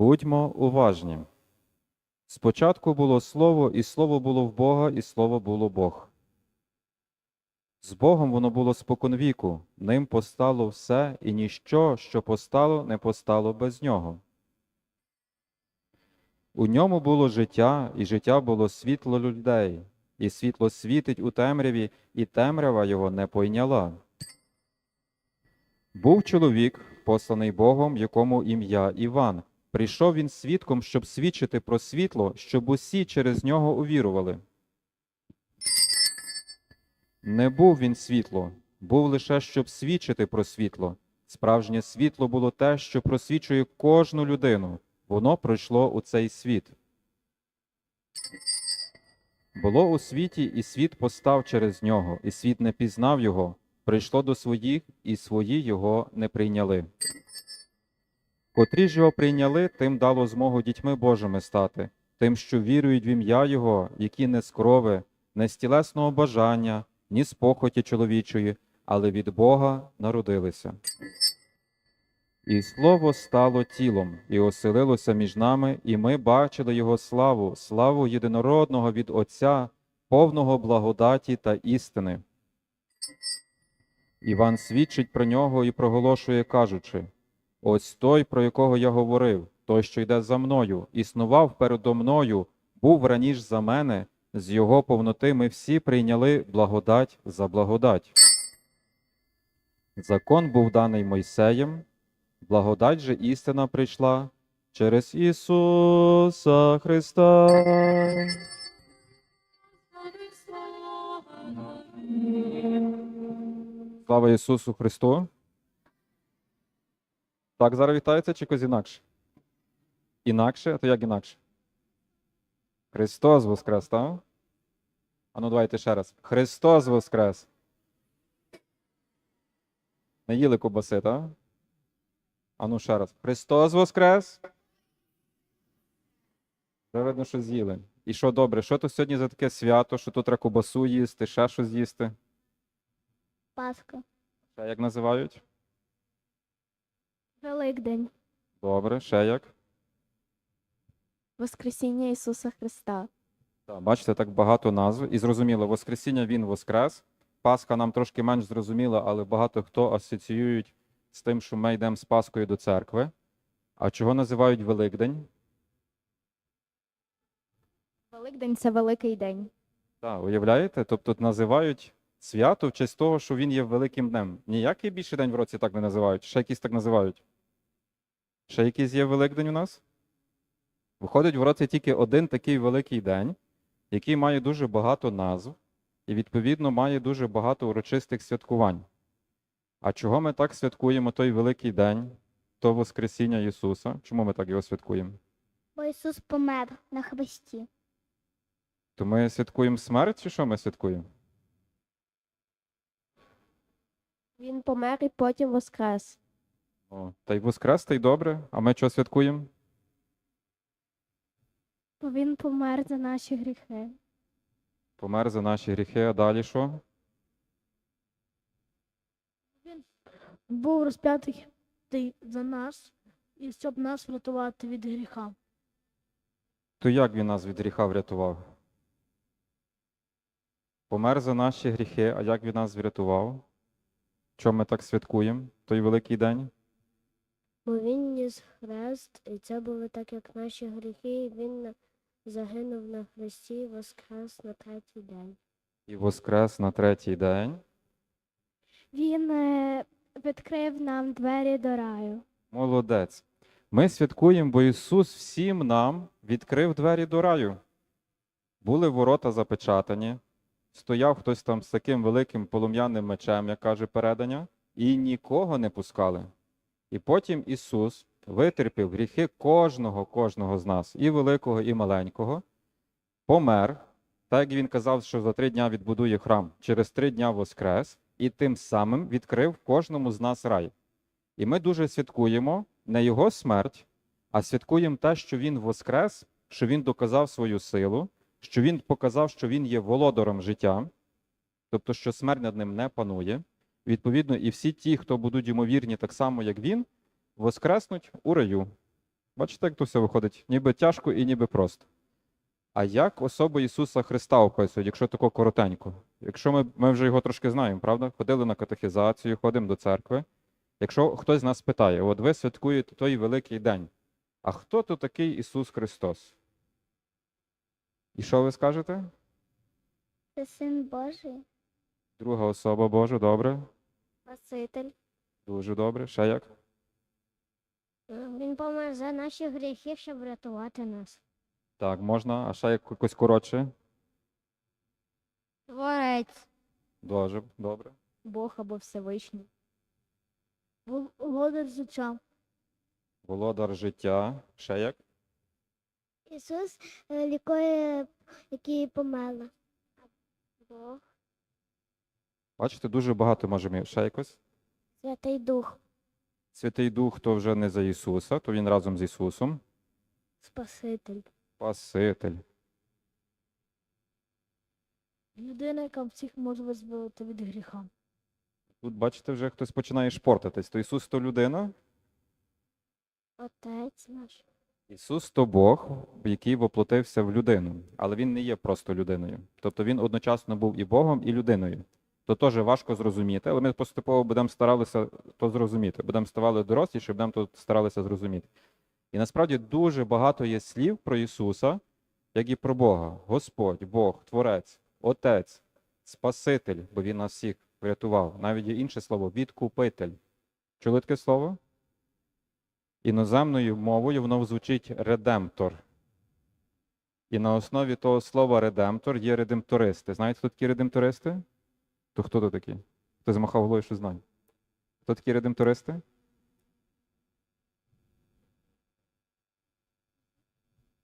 Будьмо уважні. Спочатку було Слово, і Слово було в Бога, і Слово було Бог. З Богом воно було споконвіку, ним постало все, і ніщо, що постало, не постало без нього. У ньому було життя, і життя було світло людей, і світло світить у темряві, і темрява його не пойняла. Був чоловік, посланий Богом, якому ім'я Іван. Прийшов він свідком, щоб свідчити про світло, щоб усі через нього увірували. Не був він світло, був лише щоб свідчити про світло. Справжнє світло було те, що просвічує кожну людину. Воно пройшло у цей світ. Було у світі, і світ постав через нього, і світ не пізнав його. Прийшло до своїх, і свої його не прийняли. Котрі ж його прийняли, тим дало змогу дітьми Божими стати, тим, що вірують в ім'я Його, які не з крови, не з тілесного бажання, ні з похоті чоловічої, але від Бога народилися. І слово стало тілом, і оселилося між нами, і ми бачили Його славу, славу єдинородного від Отця, повного благодаті та істини. Іван свідчить про нього і проголошує, кажучи: Ось той, про якого я говорив, той, що йде за мною, існував передо мною, був раніше за мене, з його повноти ми всі прийняли благодать за благодать. Закон був даний Мойсеєм, благодать же істина прийшла через Ісуса Христа. Слава Ісусу Христу! Так зараз вітається чи якось інакше? Інакше? А то як інакше? Христос Воскрес, так? А ну давайте ще раз. Христос Воскрес. Не їли кубаси, так? А ну ще раз. Христос Воскрес. Вже видно, що з'їли. І що добре, що то сьогодні за таке свято, що тут треба кубасу їсти, ще щось їсти? Пасха. Як називають? Великдень. Добре, ще як? Воскресіння Ісуса Христа. Так, бачите, так багато назв. І зрозуміло, Воскресіння Він Воскрес. Пасха нам трошки менш зрозуміла, але багато хто асоціюють з тим, що ми йдемо з Паскою до церкви. А чого називають Великдень? Великдень це великий день. Так, уявляєте? Тобто називають свято в честь того, що він є великим днем. Ніякий більший день в році так не називають, ще якийсь так називають. Ще якийсь є Великдень у нас? Виходить, в році тільки один такий великий день, який має дуже багато назв і, відповідно, має дуже багато урочистих святкувань. А чого ми так святкуємо той великий день, то Воскресіння Ісуса? Чому ми так його святкуємо? Бо Ісус помер на хресті. То ми святкуємо смерть, чи що ми святкуємо? Він помер і потім воскрес. О, та й Воскрес, та й добре. А ми що святкуємо? Бо він помер за наші гріхи. Помер за наші гріхи, а далі що? був розп'ятий за нас, і щоб нас врятувати від гріха. То як він нас від гріха врятував? Помер за наші гріхи, а як він нас врятував? Чому ми так святкуємо той великий день? Бо він ніс хрест, і це було так, як наші гріхи, і він загинув на хресті і воскрес на третій день. І воскрес на третій день. Він е, відкрив нам двері до раю. Молодець. Ми святкуємо, бо Ісус всім нам відкрив двері до раю. Були ворота запечатані, стояв хтось там з таким великим полум'яним мечем, як каже передання, і нікого не пускали. І потім Ісус витерпів гріхи кожного, кожного з нас, і великого, і маленького, помер, так як він казав, що за три дня відбудує храм, через три дня воскрес, і тим самим відкрив кожному з нас рай. І ми дуже святкуємо не його смерть, а святкуємо те, що він воскрес, що він доказав свою силу, що він показав, що він є володаром життя, тобто, що смерть над ним не панує. Відповідно, і всі ті, хто будуть ймовірні так само, як він, воскреснуть у раю. Бачите, як то все виходить? Ніби тяжко і ніби просто. А як особу Ісуса Христа описують, якщо тако коротенько? Якщо ми, ми вже його трошки знаємо, правда? Ходили на катехізацію, ходимо до церкви. Якщо хтось з нас питає, от ви святкуєте той великий день, а хто то такий Ісус Христос? І що ви скажете? Це син Божий, Друга особа Божа, добре, Спаситель. дуже добре. Ще як? Він помер за наші гріхи, щоб врятувати нас. Так, можна, а ще якось коротше. Творець. Дуже добре. Бог або Всевишній. Володар життя. Володар життя. Ще як? Ісус е, лікує, які померли. Бог. Бачите, дуже багато можемо. Ще якось. Святий Дух. Святий Дух то вже не за Ісуса, то він разом з Ісусом. Спаситель. Спаситель. Людина, яка всіх може визволити від гріха. Тут, бачите, вже хтось починає шпортатись. То Ісус то людина, Отець наш. Ісус то Бог, який воплотився в людину, але він не є просто людиною. Тобто він одночасно був і Богом, і людиною. То теж важко зрозуміти, але ми поступово будемо старалися то зрозуміти. Будемо ставали дорослі, щоб будемо тут старалися зрозуміти. І насправді дуже багато є слів про Ісуса, як і про Бога. Господь, Бог, Творець, Отець, Спаситель, бо Він нас всіх врятував. Навіть є інше слово відкупитель. Чули таке слово? Іноземною мовою воно звучить редемптор. І на основі того слова редемптор є редемтористи. Знаєте, хто такі редемтористи? То хто то такі? Хто змахав головою, що знає? Хто такі редемтористи?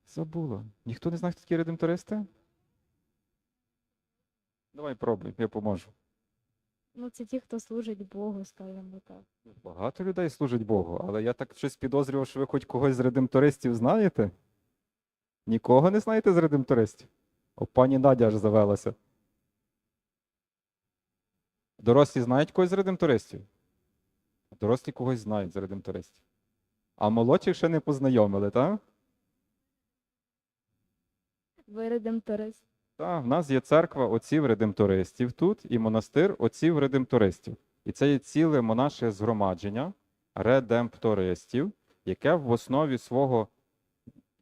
Забула. Ніхто не знає, хто такі редемтористи? Давай пробуй, я поможу. Ну, це ті, хто служить Богу, скажімо так. Багато людей служить Богу, але я так щось підозрював, що ви хоч когось з редемтористів знаєте? Нікого не знаєте з редемтористів? О, пані Надя аж завелася. Дорослі знають когось з редемтористів? Дорослі когось знають з редемтористів. А молодших ще не познайомили, так? Ви редемторист. Так, в нас є церква отців редемтористів тут і монастир отців редемтористів. І це є ціле монаше згромадження редемптористів, яке в основі свого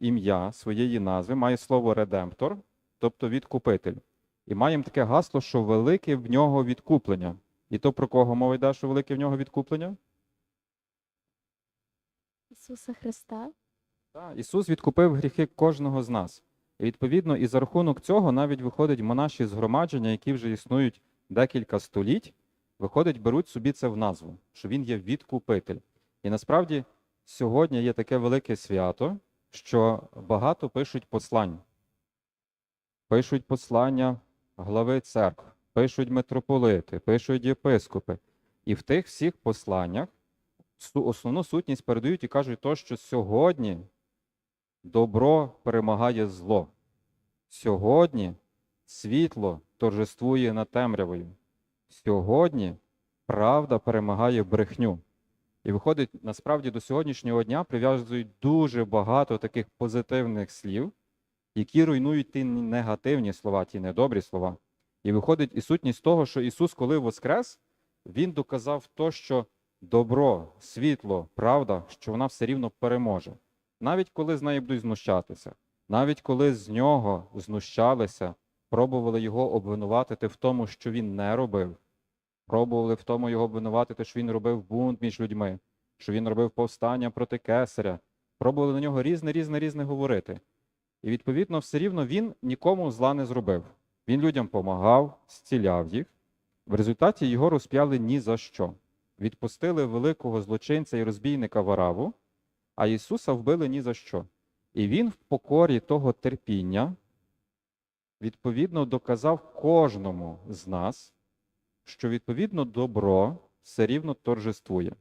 ім'я, своєї назви має слово редемптор, тобто відкупитель. І маємо таке гасло, що велике в нього відкуплення. І то про кого мова йде, що велике в нього відкуплення? Ісуса Христа. Так, Ісус відкупив гріхи кожного з нас. І відповідно, і за рахунок цього навіть виходить монаші згромадження, які вже існують декілька століть, виходить, беруть собі це в назву, що він є відкупитель. І насправді сьогодні є таке велике свято, що багато пишуть послань. Пишуть послання глави церкв, пишуть митрополити, пишуть єпископи. І в тих всіх посланнях основну сутність передають і кажуть то, що сьогодні добро перемагає зло. Сьогодні світло торжествує над темрявою. Сьогодні правда перемагає брехню. І виходить, насправді до сьогоднішнього дня прив'язують дуже багато таких позитивних слів, які руйнують ті негативні слова, ті недобрі слова. І виходить і сутність того, що Ісус, коли воскрес, Він доказав то, що добро, світло, правда, що вона все рівно переможе. Навіть коли з неї будуть знущатися, навіть коли з нього знущалися, пробували його обвинуватити в тому, що він не робив, пробували в тому його обвинуватити, що він робив бунт між людьми, що він робив повстання проти кесаря, пробували на нього різне, різне, різне говорити. І відповідно, все рівно він нікому зла не зробив. Він людям помагав, зціляв їх. В результаті його розп'яли ні за що. Відпустили великого злочинця і розбійника Вараву, а Ісуса вбили ні за що. І Він в покорі того терпіння, відповідно, доказав кожному з нас, що відповідно добро все рівно торжествує.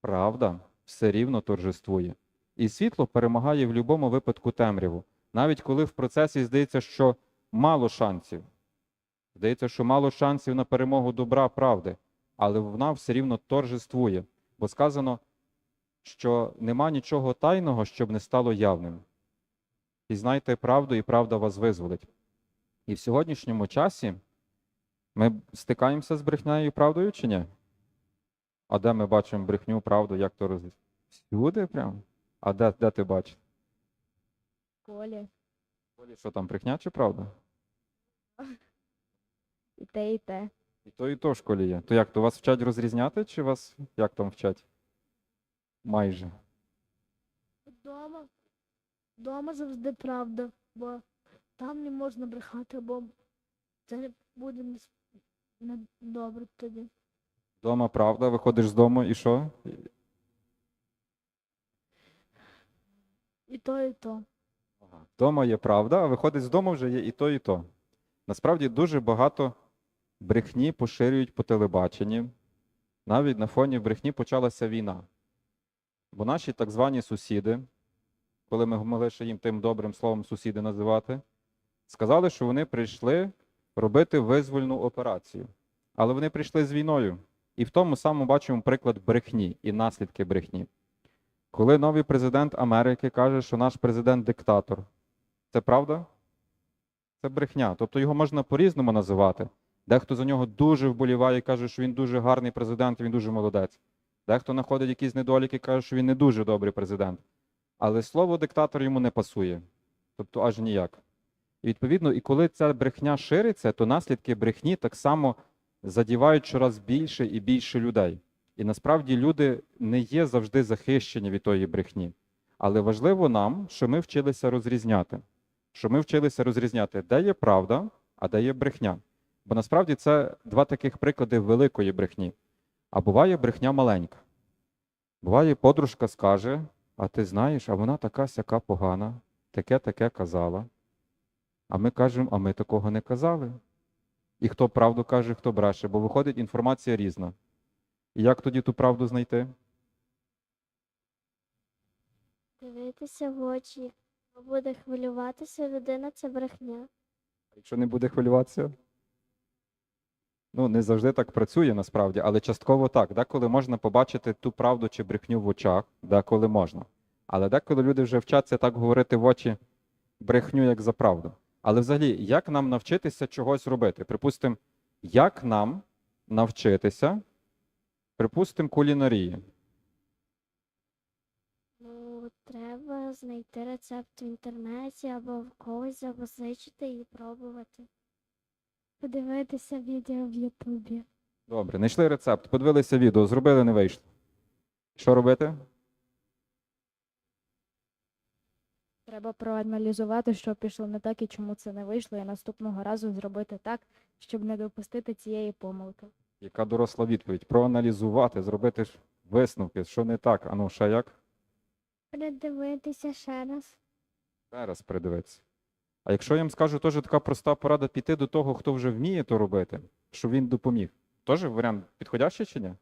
Правда все рівно торжествує. І світло перемагає в будь-якому випадку темряву. Навіть коли в процесі здається, що мало шансів. Здається, що мало шансів на перемогу добра, правди, але вона все рівно торжествує. Бо сказано, що нема нічого тайного, щоб не стало явним. І знайте правду, і правда вас визволить. І в сьогоднішньому часі ми стикаємося з брехнею і правдою чи ні? А де ми бачимо брехню, правду, як то роз... Всюди прям? А де, де ти бачиш? Колі. Олі, Що там, брехня чи правда? І те, і те. І то, і то в школі є. То як, то вас вчать розрізняти, чи вас як там вчать? Майже. Дома, дома завжди правда, бо там не можна брехати, бо це буде не, добре тоді. Дома правда, виходиш з дому і що? І то, і то. Дома є правда, а виходить з дому вже є і то, і то. Насправді дуже багато брехні поширюють по телебаченні. Навіть на фоні брехні почалася війна. Бо наші так звані сусіди, коли ми могли їм тим добрим словом сусіди називати, сказали, що вони прийшли робити визвольну операцію. Але вони прийшли з війною. І в тому самому бачимо приклад брехні і наслідки брехні. Коли новий президент Америки каже, що наш президент диктатор, це правда? Це брехня. Тобто його можна по-різному називати. Дехто за нього дуже вболіває і каже, що він дуже гарний президент, він дуже молодець. Дехто знаходить якісь недоліки і каже, що він не дуже добрий президент. Але слово диктатор йому не пасує. Тобто аж ніяк. І відповідно, і коли ця брехня шириться, то наслідки брехні так само задівають щораз більше і більше людей. І насправді люди не є завжди захищені від тої брехні. Але важливо нам, що ми вчилися розрізняти. Що ми вчилися розрізняти, де є правда, а де є брехня. Бо насправді це два таких приклади великої брехні. А буває брехня маленька. Буває, подружка скаже: а ти знаєш, а вона така сяка погана, таке таке казала. А ми кажемо, а ми такого не казали. І хто правду каже, хто бреше, бо виходить інформація різна. І як тоді ту правду знайти? Дивитися в очі. Буде хвилюватися, людина це брехня. Якщо не буде хвилюватися. Ну, не завжди так працює насправді, але частково так. Деколи можна побачити ту правду чи брехню в очах, деколи можна. Але деколи люди вже вчаться так говорити в очі брехню як за правду. Але взагалі, як нам навчитися чогось робити? Припустимо, як нам навчитися, припустимо, кулінарії. Ну, треба знайти рецепт в інтернеті або в когось запозичити і пробувати. Подивитися відео в Ютубі. Добре, знайшли рецепт, подивилися відео, зробили, не вийшло. Що робити? Треба проаналізувати, що пішло не так і чому це не вийшло, і наступного разу зробити так, щоб не допустити цієї помилки. Яка доросла відповідь? Проаналізувати, зробити ж висновки, що не так, а ну ще як? Придивитися ще раз. Ще раз придивитися. А якщо я їм скажу, теж така проста порада піти до того, хто вже вміє то робити, щоб він допоміг. Теж варіант підходящий чи ні?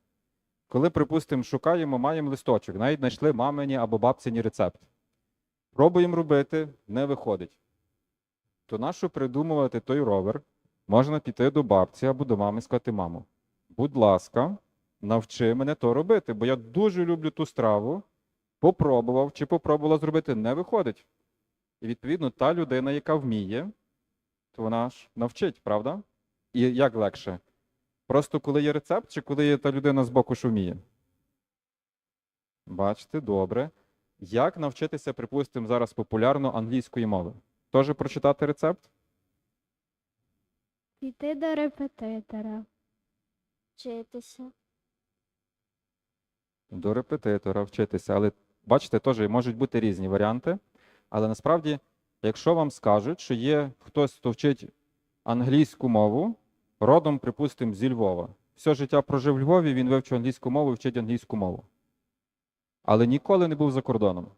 Коли, припустимо, шукаємо, маємо листочок, навіть знайшли мамині або бабцині рецепт. Пробуємо робити, не виходить. То нащо придумувати той ровер? Можна піти до бабці або до мами сказати, мамо, будь ласка, навчи мене то робити, бо я дуже люблю ту страву, попробував чи попробувала зробити, не виходить. І відповідно та людина, яка вміє, то вона ж навчить, правда? І як легше? Просто коли є рецепт, чи коли є та людина з боку, що вміє? Бачите, добре. Як навчитися, припустимо, зараз популярно англійської мови? Теж прочитати рецепт? Піти до репетитора. Вчитися. До репетитора вчитися. Але бачите, теж можуть бути різні варіанти. Але насправді, якщо вам скажуть, що є хтось, хто вчить англійську мову, родом, припустимо, зі Львова. Все життя прожив в Львові, він вивчив англійську мову і вчить англійську мову. Але ніколи не був за кордоном.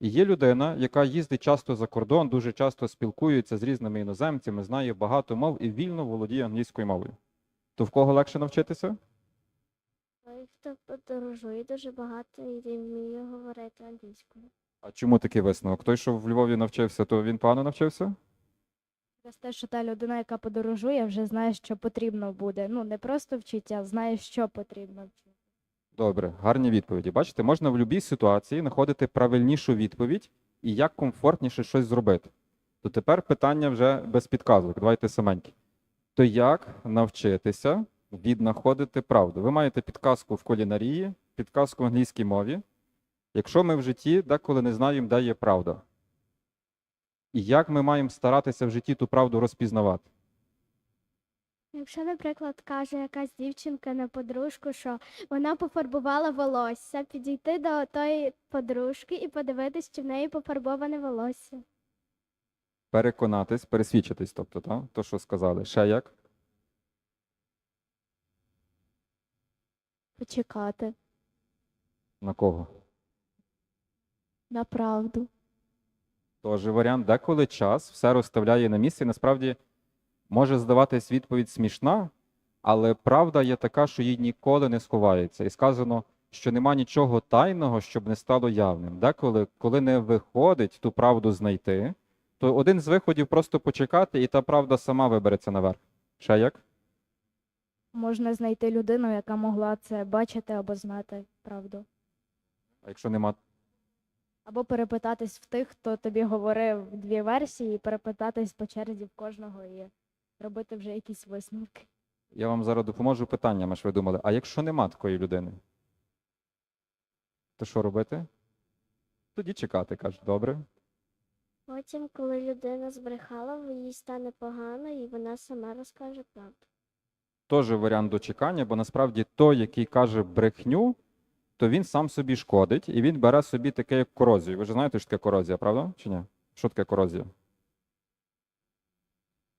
І є людина, яка їздить часто за кордон, дуже часто спілкується з різними іноземцями, знає багато мов і вільно володіє англійською мовою. То в кого легше навчитися? Той, хто подорожує дуже багато і вміє говорити англійською. А чому такий висновок? Той, що в Львові навчився, то він погано навчився? Через те, що та людина, яка подорожує, вже знає, що потрібно буде. Ну, не просто вчить, а знає, що потрібно вчити. Добре, гарні відповіді. Бачите, можна в будь-якій ситуації знаходити правильнішу відповідь і як комфортніше щось зробити. То тепер питання вже без підказок. Давайте саменькі. То як навчитися віднаходити правду? Ви маєте підказку в кулінарії, підказку в англійській мові. Якщо ми в житті деколи не знаємо, де є правда. І як ми маємо старатися в житті ту правду розпізнавати? Якщо, наприклад, каже якась дівчинка на подружку, що вона пофарбувала волосся, підійти до тої подружки і подивитись, чи в неї пофарбоване волосся. Переконатись, пересвідчитись, тобто, та? то, що сказали. Ще як? Почекати На кого? на правду. Тож варіант, деколи час все розставляє на місці. Насправді може здаватись відповідь смішна, але правда є така, що їй ніколи не сховається. І сказано, що нема нічого тайного, щоб не стало явним. Деколи, коли не виходить ту правду знайти, то один з виходів просто почекати, і та правда сама вибереться наверх. Ще як? Можна знайти людину, яка могла це бачити або знати правду. А якщо нема Або перепитатись в тих, хто тобі говорив дві версії, і перепитатись по черзі в кожного і робити вже якісь висновки. Я вам зараз допоможу питаннями, що ви думали. А якщо нема такої людини, то що робити? Тоді чекати, кажуть, добре. Потім, коли людина збрехала, їй стане погано, і вона сама розкаже правду. Теж варіант дочекання, бо насправді той, який каже брехню, то він сам собі шкодить, і він бере собі таке, як корозію. Ви ж знаєте, що таке корозія, правда? Чи ні? Що таке корозія?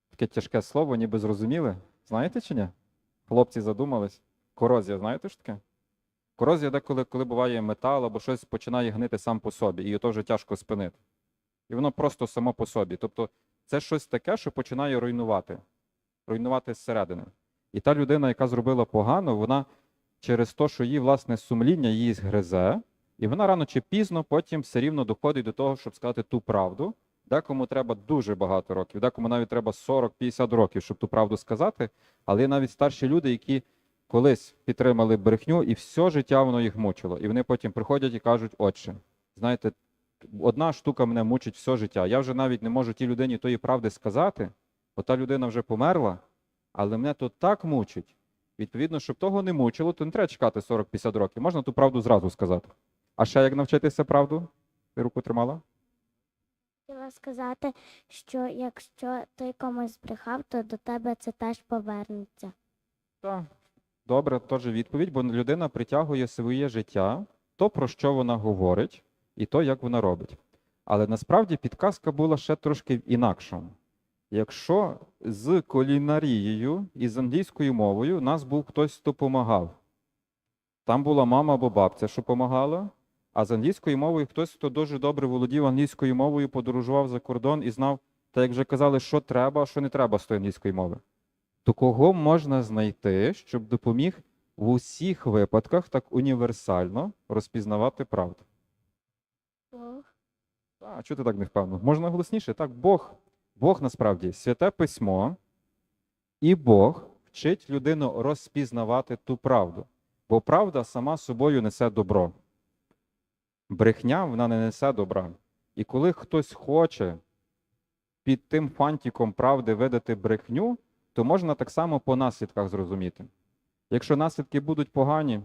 Таке тяжке слово, ніби зрозуміли. Знаєте чи ні? Хлопці задумались. Корозія, знаєте що таке? Корозія деколи, коли буває метал або щось починає гнити сам по собі, і його теж тяжко спинити. І воно просто само по собі. Тобто це щось таке, що починає руйнувати. Руйнувати зсередини. І та людина, яка зробила погано, вона через те, що її власне сумління її згризе, і вона рано чи пізно потім все рівно доходить до того, щоб сказати ту правду. Декому треба дуже багато років, декому навіть треба 40-50 років, щоб ту правду сказати. Але є навіть старші люди, які колись підтримали брехню, і все життя воно їх мучило. І вони потім приходять і кажуть: Отче, знаєте, одна штука мене мучить все життя. Я вже навіть не можу тій людині тої правди сказати, бо та людина вже померла, але мене то так мучить. Відповідно, щоб того не мучило, то не треба чекати 40-50 років. Можна ту правду зразу сказати. А ще як навчитися правду? Ти руку тримала? Хотіла сказати, що якщо ти комусь збрехав, то до тебе це теж повернеться. Так. Добре, теж відповідь, бо людина притягує своє життя, то, про що вона говорить, і то, як вона робить. Але насправді підказка була ще трошки інакшому. Якщо з кулінарією і з англійською мовою нас був хтось, хто допомагав. Там була мама або бабця, що допомагала, а з англійською мовою хтось, хто дуже добре володів англійською мовою, подорожував за кордон і знав, та як вже казали, що треба, а що не треба з тої англійської мови. То кого можна знайти, щоб допоміг в усіх випадках так універсально розпізнавати правду? А чого ти так не впевнено? Можна голосніше? Так, Бог. Бог насправді святе письмо, і Бог вчить людину розпізнавати ту правду. Бо правда сама собою несе добро. Брехня вона не несе добра. І коли хтось хоче під тим фантиком правди видати брехню, то можна так само по наслідках зрозуміти. Якщо наслідки будуть погані,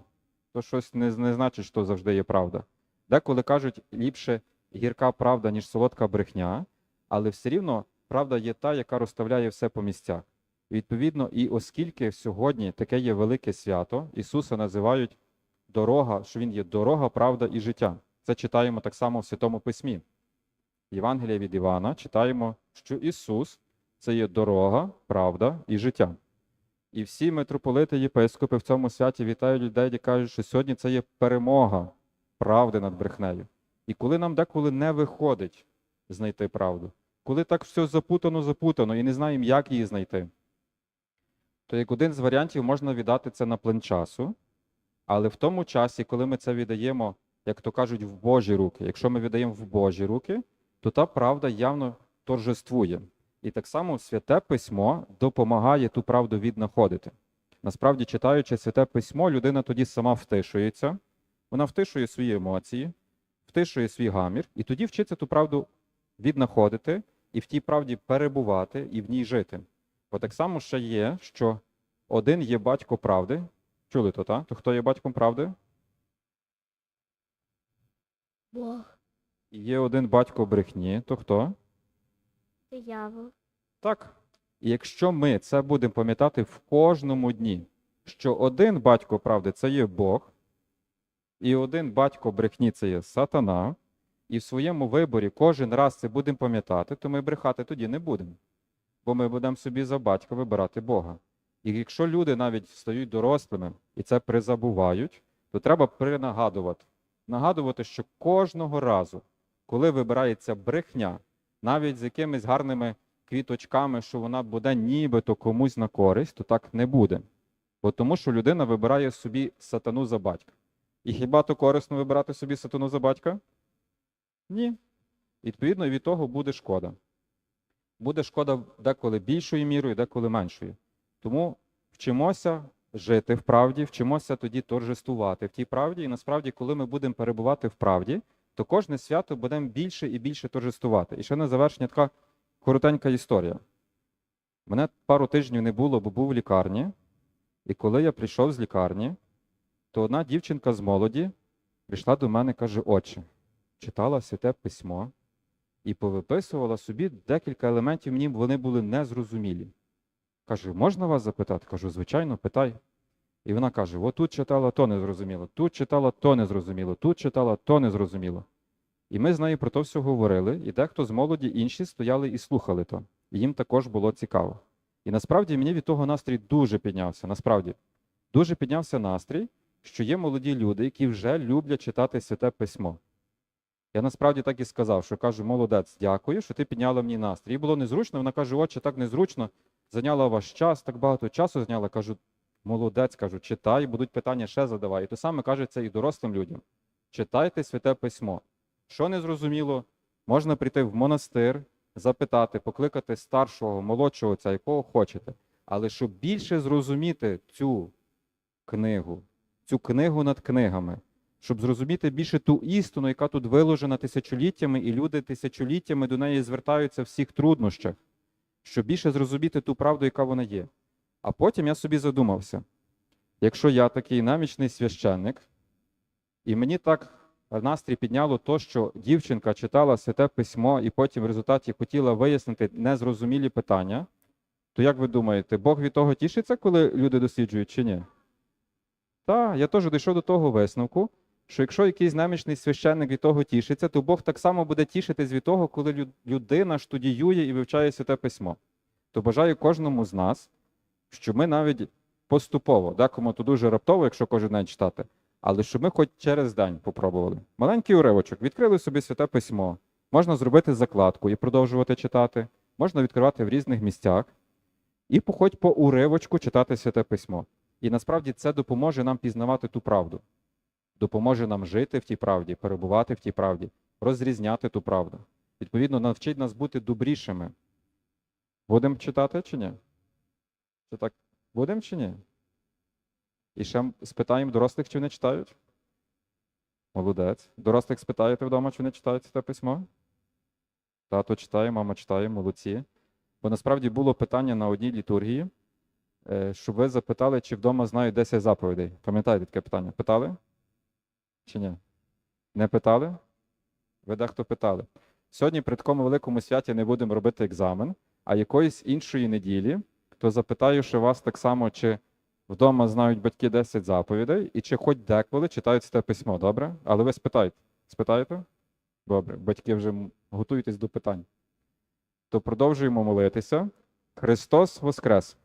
то щось не, не значить, що завжди є правда. Деколи кажуть, ліпше гірка правда, ніж солодка брехня, але все рівно правда є та, яка розставляє все по місцях. Відповідно, і оскільки сьогодні таке є велике свято, Ісуса називають дорога, що Він є дорога, правда і життя. Це читаємо так само в Святому Письмі. Євангелія від Івана читаємо, що Ісус це є дорога, правда і життя. І всі митрополити, єпископи в цьому святі вітають людей і кажуть, що сьогодні це є перемога правди над брехнею. І коли нам деколи не виходить знайти правду, коли так все запутано, запутано і не знаємо, як її знайти, то як один з варіантів можна віддати це на плин часу, але в тому часі, коли ми це віддаємо, як то кажуть, в Божі руки, якщо ми віддаємо в Божі руки, то та правда явно торжествує. І так само святе письмо допомагає ту правду віднаходити. Насправді, читаючи святе письмо, людина тоді сама втишується, вона втишує свої емоції, втишує свій гамір, і тоді вчиться ту правду віднаходити і в тій правді перебувати і в ній жити. Бо так само ще є, що один є батько правди. Чули то, так? То хто є батьком правди? Бог. Є один батько брехні, то хто? Диявол. Так. І якщо ми це будемо пам'ятати в кожному дні, що один батько правди це є Бог, і один батько брехні це є сатана, і в своєму виборі кожен раз це будемо пам'ятати, то ми брехати тоді не будемо. Бо ми будемо собі за батька вибирати Бога. І якщо люди навіть стають дорослими і це призабувають, то треба принагадувати. Нагадувати, що кожного разу, коли вибирається брехня, навіть з якимись гарними квіточками, що вона буде нібито комусь на користь, то так не буде. Бо тому що людина вибирає собі сатану за батька. І хіба то корисно вибирати собі сатану за батька? Ні. Відповідно, від того буде шкода. Буде шкода деколи більшою мірою, деколи меншою. Тому вчимося жити в правді, вчимося тоді торжествувати в тій правді. І насправді, коли ми будемо перебувати в правді, то кожне свято будемо більше і більше торжествувати. І ще на завершення така коротенька історія. Мене пару тижнів не було, бо був в лікарні. І коли я прийшов з лікарні, то одна дівчинка з молоді прийшла до мене і каже: Отче, читала святе письмо і повиписувала собі декілька елементів, мені вони були незрозумілі. Каже, можна вас запитати? Кажу, звичайно, питай. І вона каже: от тут читала то незрозуміло, тут читала то незрозуміло, тут читала то незрозуміло. І ми з нею про то все говорили, і дехто з молоді інші стояли і слухали то. І їм також було цікаво. І насправді мені від того настрій дуже піднявся. Насправді, дуже піднявся настрій, що є молоді люди, які вже люблять читати святе письмо. Я насправді так і сказав, що кажу, молодець, дякую, що ти підняла мені настрій. Їй було незручно, вона каже, отче, так незручно, зайняла ваш час, так багато часу зайняла. Кажу, молодець, кажу, читай, будуть питання ще задавай. І то саме кажеться і дорослим людям. Читайте святе письмо. Що не зрозуміло, можна прийти в монастир, запитати, покликати старшого, молодшого отця, якого хочете. Але щоб більше зрозуміти цю книгу, цю книгу над книгами, щоб зрозуміти більше ту істину, яка тут виложена тисячоліттями, і люди тисячоліттями до неї звертаються в всіх труднощах, щоб більше зрозуміти ту правду, яка вона є. А потім я собі задумався: якщо я такий намічний священник, і мені так настрій підняло то, що дівчинка читала святе письмо і потім в результаті хотіла вияснити незрозумілі питання, то як ви думаєте, Бог від того тішиться, коли люди досліджують чи ні? Так, я теж дійшов до того висновку, що якщо якийсь намічний священник від того тішиться, то Бог так само буде тішитись від того, коли людина студіює і вивчає святе письмо. То бажаю кожному з нас, щоб ми навіть поступово, декому то дуже раптово, якщо кожен день читати, але щоб ми хоч через день попробували. Маленький уривочок, відкрили собі святе письмо, можна зробити закладку і продовжувати читати, можна відкривати в різних місцях, і хоч по уривочку читати святе письмо. І насправді це допоможе нам пізнавати ту правду, допоможе нам жити в тій правді, перебувати в тій правді, розрізняти ту правду. Відповідно, навчить нас бути добрішими. Будемо читати чи ні? Чи так? Будемо чи ні? І ще спитаємо дорослих, чи вони читають? Молодець. Дорослих спитаєте вдома, чи вони читають це письмо? Тато читає, мама читає, молодці. Бо насправді було питання на одній літургії, щоб ви запитали, чи вдома знають 10 заповідей. Пам'ятаєте таке питання? Питали? Чи ні? Не питали? Ви дехто питали. Сьогодні при такому великому святі не будемо робити екзамен, а якоїсь іншої неділі, то запитаю, що вас так само, чи вдома знають батьки 10 заповідей, і чи хоч деколи читають це письмо, добре? Але ви спитайте. Спитаєте? Добре, батьки вже готуйтесь до питань. То продовжуємо молитися. Христос Воскрес!